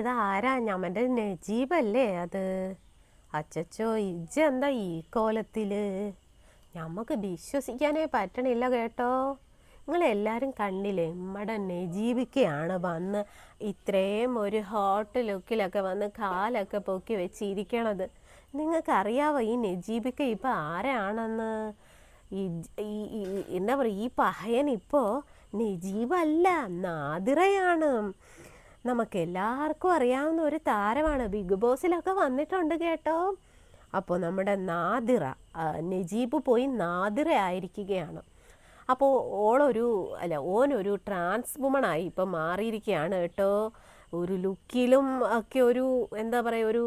ഇത് ആരാ? ഞമ്മന്റെ നജീബല്ലേ അത്? അച്ചച്ചോ ഇജ്ജ എന്താ ഈ കോലത്തിൽ ഞമ്മക്ക് വിശ്വസിക്കാനേ പറ്റണില്ല കേട്ടോ. നിങ്ങളെല്ലാവരും കണ്ടില്ലേ നമ്മുടെ നജീബിക്കയാണ് വന്ന് ഇത്രയും ഒരു ഹോട്ട് ലുക്കിലൊക്കെ വന്ന് കാലൊക്കെ പൊക്കി വെച്ചിരിക്കണത്. നിങ്ങൾക്കറിയാവോ ഈ നജീബിക്ക ഇപ്പം ആരാണെന്ന്? എന്താ പറയുക ഈ പഹയൻ ഇപ്പോൾ നജീബല്ല നാദിറയാണ്. നമുക്ക് എല്ലാവർക്കും അറിയാവുന്ന ഒരു താരമാണ്. ബിഗ് ബോസിലൊക്കെ വന്നിട്ടുണ്ട് കേട്ടോ. അപ്പോൾ നമ്മുടെ നാദിറ നജീബ് പോയി നാദിറ ആയിരിക്കുകയാണ്. അപ്പോൾ ഓളൊരു അല്ല ഓനൊരു ട്രാൻസ് വുമണായി ഇപ്പം മാറിയിരിക്കുകയാണ് കേട്ടോ. ഒരു ലുക്കിലും ഒക്കെ ഒരു എന്താ പറയുക ഒരു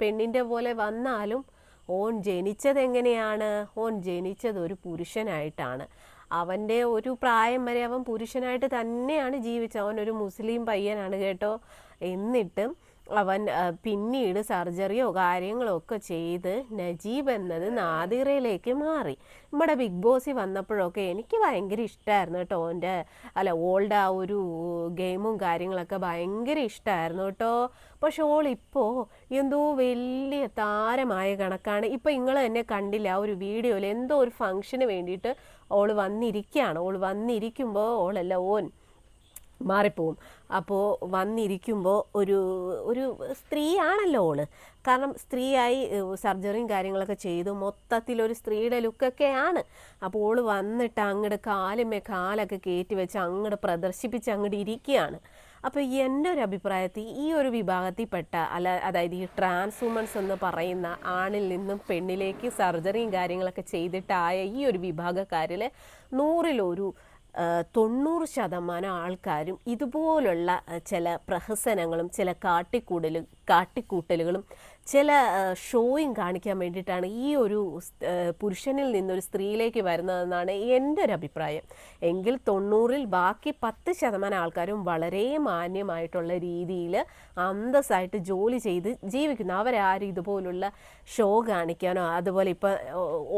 പെണ്ണിന്റെ പോലെ വന്നാലും ഓൻ ജനിച്ചത് എങ്ങനെയാണ് ഓൻ ജനിച്ചത് ഒരു പുരുഷനായിട്ടാണ്. അവന്റെ ഒരു പ്രായം വരെ അവൻ പുരുഷനായിട്ട് തന്നെയാണ് ജീവിച്ചത്. അവൻ ഒരു മുസ്ലിം പയ്യനാണ് കേട്ടോ. എന്നിട്ടും അവൻ പിന്നീട് സർജറിയോ കാര്യങ്ങളോ ഒക്കെ ചെയ്ത് നജീബ് എന്നത് നാദിറയിലേക്ക് മാറി. നമ്മുടെ ബിഗ് ബോസിൽ വന്നപ്പോഴൊക്കെ എനിക്ക് ഭയങ്കര ഇഷ്ടമായിരുന്നു കേട്ടോ. എന്റെ അല്ല ഓൾഡ് ആ ഒരു ഗെയിമും കാര്യങ്ങളൊക്കെ ഭയങ്കര ഇഷ്ടമായിരുന്നു കേട്ടോ. പക്ഷെ ഓൾ ഇപ്പോൾ എന്തോ വലിയ താരമായ കണക്കാണ്. ഇപ്പം നിങ്ങൾ തന്നെ കണ്ടില്ല ആ ഒരു വീഡിയോയിൽ എന്തോ ഒരു ഫംഗ്ഷന് വേണ്ടിയിട്ട് ഓൾ വന്നിരിക്കുകയാണ്. ഓൾ വന്നിരിക്കുമ്പോൾ ഓളല്ല ഓൻ മാറിപ്പോവും. അപ്പോൾ വന്നിരിക്കുമ്പോൾ ഒരു ഒരു സ്ത്രീയാണല്ലോ ഓൾ. കാരണം സ്ത്രീയായി സർജറിയും കാര്യങ്ങളൊക്കെ ചെയ്തു. മൊത്തത്തിലൊരു സ്ത്രീയുടെ ലുക്കൊക്കെയാണ് അപ്പോൾ ഓൾ വന്നിട്ട് അങ്ങോട്ട് കാലുമേ കാലൊക്കെ കയറ്റി വെച്ച് അങ്ങോട്ട് പ്രദർശിപ്പിച്ച് അങ്ങോട്ട് ഇരിക്കുകയാണ് അപ്പോൾ എന്റെ ഒരു അഭിപ്രായത്തിൽ ഈ ഒരു വിഭാഗത്തിൽപ്പെട്ട അല്ല അതായത് ഈ ട്രാൻസ് വുമൻസ് എന്ന് പറയുന്ന ആണിൽ നിന്നും പെണ്ണിലേക്ക് സർജറിയും കാര്യങ്ങളൊക്കെ ചെയ്തിട്ടായ ഈ ഒരു വിഭാഗക്കാരിൽ നൂറിലൊരു തൊണ്ണൂറ് ശതമാനം ആൾക്കാരും ഇതുപോലുള്ള ചില പ്രഹസനങ്ങളും ചില കാട്ടിക്കൂടലും കാട്ടിക്കൂട്ടലുകളും ചില ഷോയും കാണിക്കാൻ വേണ്ടിയിട്ടാണ് ഈ ഒരു പുരുഷനിൽ നിന്നൊരു സ്ത്രീയിലേക്ക് വരുന്നതെന്നാണ് എന്റെ ഒരു അഭിപ്രായം എങ്കിൽ തൊണ്ണൂറിൽ ബാക്കി പത്ത് ശതമാനം ആൾക്കാരും വളരെ മാന്യമായിട്ടുള്ള രീതിയിൽ അന്തസ്സായിട്ട് ജോലി ചെയ്ത് ജീവിക്കുന്നു. അവരാരും ഇതുപോലുള്ള ഷോ കാണിക്കാനോ അതുപോലെ ഇപ്പം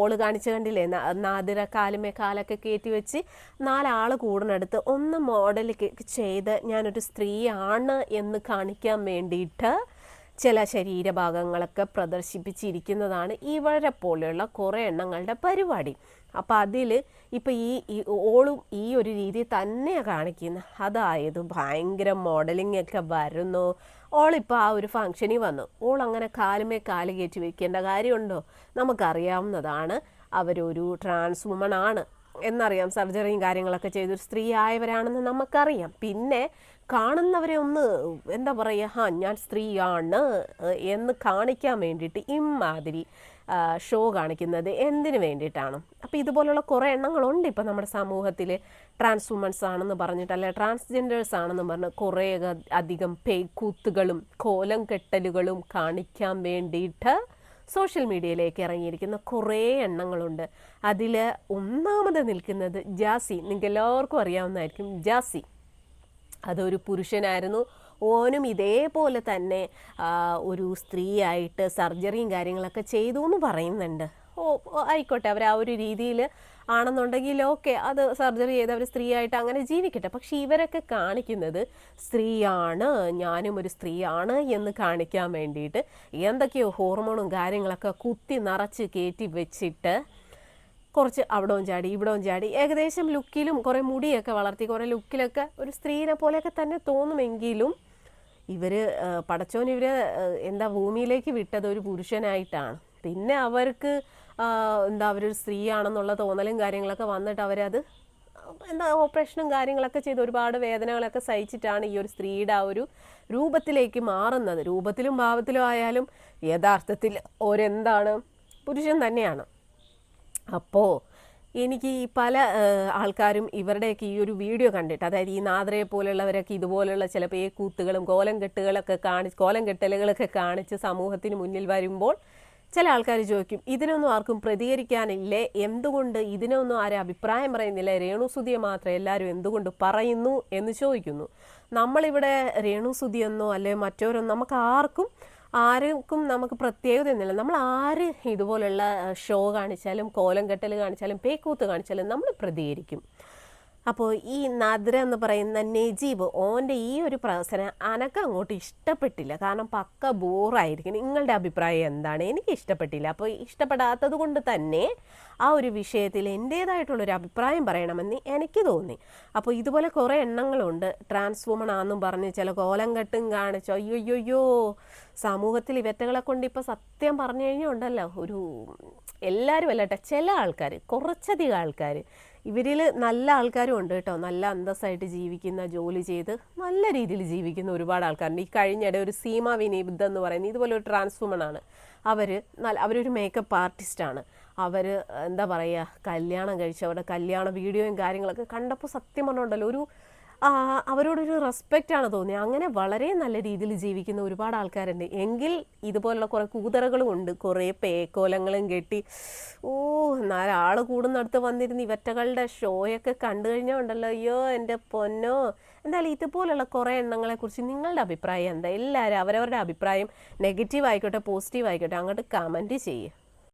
ഓൾ കാണിച്ചു കണ്ടില്ലേ നാതിര കാലുമേ കാലൊക്കെ കയറ്റി വെച്ച് നാലാൾ കൂടുന്നിടത്ത് ഒന്ന് മോഡൽ ചെയ്ത് ഞാനൊരു സ്ത്രീയാണ് എന്ന് കാണിക്കാൻ വേണ്ടിയിട്ട് ചില ശരീരഭാഗങ്ങളൊക്കെ പ്രദർശിപ്പിച്ചിരിക്കുന്നതാണ് ഈ പോലെയുള്ള കുറേ എണ്ണങ്ങളുടെ പരിപാടി. അപ്പം അതിൽ ഇപ്പം ഈ ഈ ഓളും ഈ ഒരു രീതി തന്നെയാണ് കാണിക്കുന്നത് അതായത് ഭയങ്കര മോഡലിംഗ് ഒക്കെ വരുന്നു. ഓളിപ്പോൾ ആ ഒരു ഫങ്ഷനിൽ വന്നു. ഓൾ അങ്ങനെ കാലുമേ കാൽ കയറ്റി വെക്കേണ്ട കാര്യമുണ്ടോ? നമുക്കറിയാവുന്നതാണ്. അവരൊരു ട്രാൻസ് വുമൺ ആണ്. എന്നറിയാം സർജറിയും കാര്യങ്ങളൊക്കെ ചെയ്തൊരു സ്ത്രീ ആയവരാണെന്ന് നമുക്കറിയാം. പിന്നെ കാണുന്നവരെ ഒന്ന് എന്താ പറയുക ഹാ ഞാൻ സ്ത്രീയാണ് എന്ന് കാണിക്കാൻ വേണ്ടിയിട്ട് ഇമ്മാതിരി ഷോ കാണിക്കുന്നത് എന്തിനു വേണ്ടിയിട്ടാണ്? അപ്പോൾ ഇതുപോലുള്ള കുറേ എണ്ണങ്ങളുണ്ട് ഇപ്പം നമ്മുടെ സമൂഹത്തിൽ ട്രാൻസ് വുമൻസ് ആണെന്ന് പറഞ്ഞിട്ട് അല്ലെ ട്രാൻസ്ജെൻഡേഴ്സ് ആണെന്ന് പറഞ്ഞ് കുറേ അധികം പേക്കൂത്തുകളും കോലം കെട്ടലുകളും കാണിക്കാൻ വേണ്ടിയിട്ട് സോഷ്യൽ മീഡിയയിലേക്ക് ഇറങ്ങിയിരിക്കുന്ന കുറേ എണ്ണങ്ങളുണ്ട്. അതിൽ ഒന്നാമത് നിൽക്കുന്നത് ജാസി. നിങ്ങൾക്ക് എല്ലാവർക്കും അറിയാവുന്നതായിരിക്കും ജാസി. അതൊരു പുരുഷനായിരുന്നു. ഓനും ഇതേപോലെ തന്നെ ഒരു സ്ത്രീയായിട്ട് സർജറിയും കാര്യങ്ങളൊക്കെ ചെയ്തു എന്ന് പറയുന്നുണ്ട്. ഓ ആയിക്കോട്ടെ. അവർ ആ ഒരു രീതിയിൽ ആണെന്നുണ്ടെങ്കിൽ ഓക്കെ അത് സർജറി ചെയ്ത് അവർ സ്ത്രീയായിട്ട് അങ്ങനെ ജീവിക്കട്ടെ. പക്ഷെ ഇവരൊക്കെ കാണിക്കുന്നത് സ്ത്രീയാണ് ഞാനും ഒരു സ്ത്രീയാണ് എന്ന് കാണിക്കാൻ വേണ്ടിയിട്ട് എന്തൊക്കെയോ ഹോർമോണും കാര്യങ്ങളൊക്കെ കുത്തി നിറച്ച് കയറ്റി വെച്ചിട്ട് കുറച്ച് അവിടവും ചാടി ഇവിടവും ചാടി ഏകദേശം ലുക്കിലും കുറേ മുടിയൊക്കെ വളർത്തി കുറേ ലുക്കിലൊക്കെ ഒരു സ്ത്രീനെ പോലെയൊക്കെ തന്നെ തോന്നുമെങ്കിലും ഇവർ പടച്ചോൻ ഇവർ എന്താ ഭൂമിയിലേക്ക് വിട്ടത് ഒരു പുരുഷനായിട്ടാണ്. പിന്നെ അവർക്ക് എന്താ അവരൊരു സ്ത്രീയാണെന്നുള്ള തോന്നലും കാര്യങ്ങളൊക്കെ വന്നിട്ട് അവരത് എന്താ ഓപ്പറേഷനും കാര്യങ്ങളൊക്കെ ചെയ്ത് ഒരുപാട് വേദനകളൊക്കെ സഹിച്ചിട്ടാണ് ഈ ഒരു സ്ത്രീയുടെ ആ ഒരു രൂപത്തിലേക്ക് മാറുന്നത്. രൂപത്തിലും ഭാവത്തിലും ആയാലും യഥാർത്ഥത്തിൽ ഒരെന്താണ് പുരുഷൻ തന്നെയാണ്. അപ്പോൾ എനിക്ക് ഈ പല ആൾക്കാരും ഇവരുടെയൊക്കെ ഈ ഒരു വീഡിയോ കണ്ടിട്ട് അതായത് ഈ നാദ്രയെ പോലുള്ളവരൊക്കെ ഇതുപോലുള്ള ഈ പേക്കൂത്തുകളും കോലം കെട്ടുകളൊക്കെ കാണിച്ച് കോലം കെട്ടലുകളൊക്കെ കാണിച്ച് സമൂഹത്തിന് മുന്നിൽ വരുമ്പോൾ ചില ആൾക്കാർ ചോദിക്കും ഇതിനൊന്നും ആർക്കും പ്രതികരിക്കാനില്ലേ? എന്തുകൊണ്ട് ഇതിനൊന്നും ആരും അഭിപ്രായം പറയുന്നില്ല? രേണുസുതിയെ മാത്രം എല്ലാവരും എന്തുകൊണ്ട് പറയുന്നു എന്ന് ചോദിക്കുന്നു. നമ്മളിവിടെ രേണുസുതിയെന്നോ അല്ലെ മറ്റോരോ നമുക്ക് ആർക്കും ആർക്കും നമുക്ക് പ്രത്യേകതയൊന്നുമില്ല. നമ്മൾ ആര് ഇതുപോലുള്ള ഷോ കാണിച്ചാലും കോലം കെട്ടൽ കാണിച്ചാലും പേക്കൂത്ത് കാണിച്ചാലും നമ്മൾ പ്രതികരിക്കും. അപ്പോൾ ഈ നദ്ര എന്ന് പറയുന്ന നജീബ് ഓന്റെ ഈ ഒരു പ്രവർത്തനം അനക്ക് അങ്ങോട്ട് ഇഷ്ടപ്പെട്ടില്ല. കാരണം പക്ക ബോറായിരിക്കും. നിങ്ങളുടെ അഭിപ്രായം എന്താണ്? എനിക്ക് ഇഷ്ടപ്പെട്ടില്ല. അപ്പോൾ ഇഷ്ടപ്പെടാത്തത് കൊണ്ട് തന്നെ ആ ഒരു വിഷയത്തിൽ എന്റേതായിട്ടുള്ളൊരു അഭിപ്രായം പറയണമെന്ന് എനിക്ക് തോന്നി. അപ്പോൾ ഇതുപോലെ കുറേ എണ്ണങ്ങളുണ്ട്. ട്രാൻസ്ഫോമൺ ആണെന്നും പറഞ്ഞ് ചില കോലം കെട്ടും കാണിച്ചോ അയ്യോയ്യോയ്യോ സമൂഹത്തിൽ ഇവറ്റകളെ കൊണ്ട് ഇപ്പോൾ സത്യം പറഞ്ഞു കഴിഞ്ഞാൽ ഉണ്ടല്ലോ ഒരു എല്ലാവരും അല്ലട്ടെ ചില ആൾക്കാർ കുറച്ചധികം ആൾക്കാർ ഇവരിൽ നല്ല ആൾക്കാരും ഉണ്ട് കേട്ടോ. നല്ല അന്തസ്സായിട്ട് ജീവിക്കുന്ന ജോലി ചെയ്ത് നല്ല രീതിയിൽ ജീവിക്കുന്ന ഒരുപാട് ആൾക്കാരുണ്ട്. ഈ കഴിഞ്ഞിടെ ഒരു സീമ വിനീബ് എന്ന് പറയുന്നത് ഇതുപോലെ ഒരു ആണ്. അവർ നല്ല അവരൊരു മേക്കപ്പ് ആർട്ടിസ്റ്റാണ് അവർ എന്താ പറയുക കല്യാണം കഴിച്ച് അവരുടെ കല്യാണ വീഡിയോയും കാര്യങ്ങളൊക്കെ കണ്ടപ്പോൾ സത്യം പറഞ്ഞുണ്ടല്ലോ ഒരു അവരോടൊരു റെസ്പെക്റ്റ് ആണ് തോന്നിയത് അങ്ങനെ വളരെ നല്ല രീതിയിൽ ജീവിക്കുന്ന ഒരുപാട് ആൾക്കാരുണ്ട്. എങ്കിൽ ഇതുപോലുള്ള കുറേ കൂതറകളും ഉണ്ട്. കുറേ പേക്കോലങ്ങളും കെട്ടി ഓ നാലാൾ കൂടുന്നിടത്ത് വന്നിരുന്ന് ഇവറ്റകളുടെ ഷോയൊക്കെ കണ്ടു കഴിഞ്ഞാൽ ഉണ്ടല്ലോ. അയ്യോ എന്റെ പൊന്നോ. എന്തായാലും ഇതുപോലുള്ള കുറേ എണ്ണങ്ങളെക്കുറിച്ച് നിങ്ങളുടെ അഭിപ്രായം എന്താ? എല്ലാവരും അവരവരുടെ അഭിപ്രായം നെഗറ്റീവ് ആയിക്കോട്ടെ പോസിറ്റീവ് ആയിക്കോട്ടെ അങ്ങോട്ട് കമന്റ് ചെയ്യുക